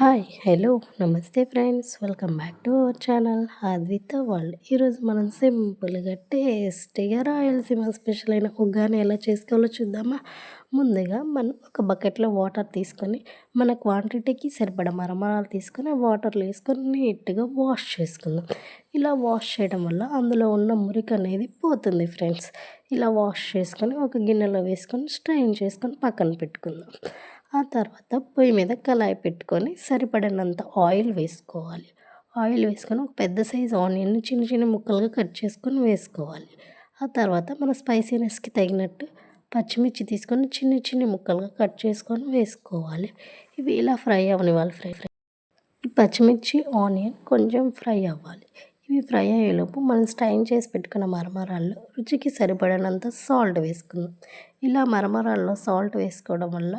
Hi hello నమస్తే friends. Welcome back to our channel. Advita world. ఈరోజు మనం సింపుల్గా టేస్టీగా రాయలసీమ స్పెషల్ అయిన ఉగ్గాని ఎలా చేసుకోవాలో చూద్దామా? ముందుగా మనం ఒక బకెట్లో వాటర్ తీసుకొని మన క్వాంటిటీకి సరిపడ మరమరాలు తీసుకొని వాటర్లో వేసుకొని నీట్గా వాష్ చేసుకుందాం. ఇలా వాష్ చేయడం వల్ల అందులో ఉన్న మురికి అనేది పోతుంది ఫ్రెండ్స్. ఇలా వాష్ చేసుకొని ఒక గిన్నెలో వేసుకొని స్ట్రైన్ చేసుకొని పక్కన పెట్టుకుందాం. ఆ తర్వాత పొయ్యి మీద కళాయి పెట్టుకొని సరిపడినంత ఆయిల్ వేసుకోవాలి. ఆయిల్ వేసుకొని ఒక పెద్ద సైజు ఆనియన్ చిన్న చిన్న ముక్కలుగా కట్ చేసుకొని వేసుకోవాలి. ఆ తర్వాత మన స్పైసీనెస్కి తగినట్టు పచ్చిమిర్చి తీసుకొని చిన్న చిన్న ముక్కలుగా కట్ చేసుకొని వేసుకోవాలి. ఇవి ఇలా ఫ్రై అవ్వనివ్వాలి ఫ్రై ఫ్రై. ఈ పచ్చిమిర్చి ఆనియన్ కొంచెం ఫ్రై అవ్వాలి. ఇవి ఫ్రై అయ్యేలోపు మనం స్టైన్ చేసి పెట్టుకున్న మరమరాల్లో రుచికి సరిపడినంత సాల్ట్ వేసుకుందాం. ఇలా మరమరాల్లో సాల్ట్ వేసుకోవడం వల్ల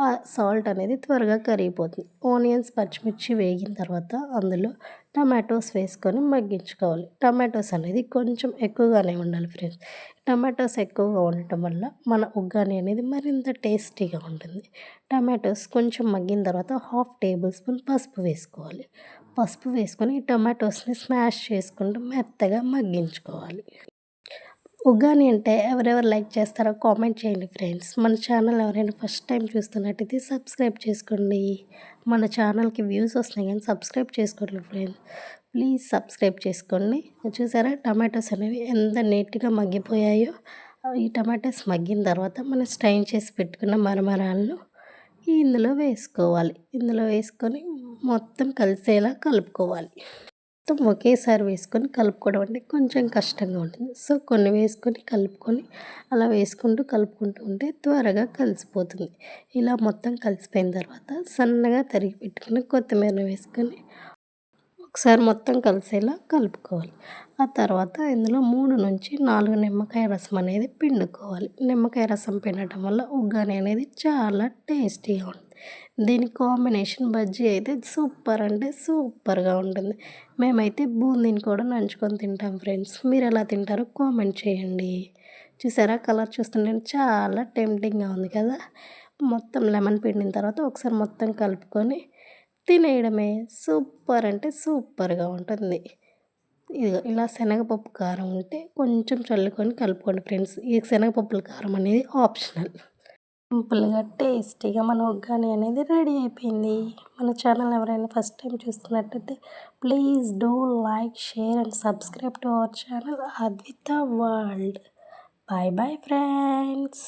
ఆ సాల్ట్ అనేది త్వరగా కరిగిపోతుంది. ఆనియన్స్ పచ్చిమిర్చి వేగిన తర్వాత అందులో టమాటోస్ వేసుకొని మగ్గించుకోవాలి. టమాటోస్ అనేది కొంచెం ఎక్కువగానే ఉండాలి ఫ్రెండ్స్. టమాటోస్ ఎక్కువగా ఉండటం వల్ల మన ఉగ్గాని అనేది మరింత టేస్టీగా ఉంటుంది. టమాటోస్ కొంచెం మగ్గిన తర్వాత హాఫ్ టేబుల్ స్పూన్ పసుపు వేసుకోవాలి. పసుపు వేసుకొని టమాటోస్ని స్మాష్ చేసుకుంటూ మెత్తగా మగ్గించుకోవాలి. ఉగ్గాని అంటే ఎవరెవరు లైక్ చేస్తారో కామెంట్ చేయండి ఫ్రెండ్స్. మన ఛానల్ ఎవరైనా ఫస్ట్ టైం చూస్తున్నట్టయితే సబ్స్క్రైబ్ చేసుకోండి. మన ఛానల్కి వ్యూస్ వస్తున్నాయి కానీ సబ్స్క్రైబ్ చేసుకోండి ఫ్రెండ్స్. ప్లీజ్ సబ్స్క్రైబ్ చేసుకోండి. చూసారా? టమాటోస్ అనేవి ఎంత నీట్గా మగ్గిపోయాయో. ఈ టమాటోస్ మగ్గిన తర్వాత మనం స్టైన్ చేసి పెట్టుకున్న మరమరాలను ఇందులో వేసుకోవాలి. ఇందులో వేసుకొని మొత్తం కలిసేలా కలుపుకోవాలి. మొత్తం ఒకేసారి వేసుకొని కలుపుకోవడం అంటే కొంచెం కష్టంగా ఉంటుంది. సో కొన్ని వేసుకొని కలుపుకొని అలా వేసుకుంటూ కలుపుకుంటూ ఉంటే త్వరగా కలిసిపోతుంది. ఇలా మొత్తం కలిసిపోయిన తర్వాత సన్నగా తరిగి పెట్టుకుని కొత్తిమీర వేసుకొని ఒకసారి మొత్తం కలిసేలా కలుపుకోవాలి. ఆ తర్వాత ఇందులో మూడు నుంచి నాలుగు నిమ్మకాయ రసం అనేది పిండుకోవాలి. నిమ్మకాయ రసం పిండటం వల్ల ఉగ్గాని అనేది చాలా టేస్టీగా ఉంటుంది. దీని కాంబినేషన్ బజ్జీ అయితే సూపర్ అంటే సూపర్గా ఉంటుంది. మేమైతే బూందీని కూడా నంచుకొని తింటాం ఫ్రెండ్స్. మీరు ఎలా తింటారో కామెంట్ చేయండి. చూసారా కలర్ చూస్తుంటే చాలా టెంప్టింగ్గా ఉంది కదా? మొత్తం లెమన్ పిండిన తర్వాత ఒకసారి మొత్తం కలుపుకొని తినేయడమే. సూపర్ అంటే సూపర్గా ఉంటుంది. ఇది ఇలా శనగపప్పు కారం ఉంటే కొంచెం చల్లుకొని కలుపుకోండి ఫ్రెండ్స్. ఈ శనగపప్పుల కారం అనేది ఆప్షనల్. సింపుల్గా టేస్టీగా మన ఒగ్గాని అనేది రెడీ అయిపోయింది. మన ఛానల్ ఎవరైనా ఫస్ట్ టైం చూస్తున్నట్టయితే please do like share and subscribe to our channel Advita world. Bye bye friends.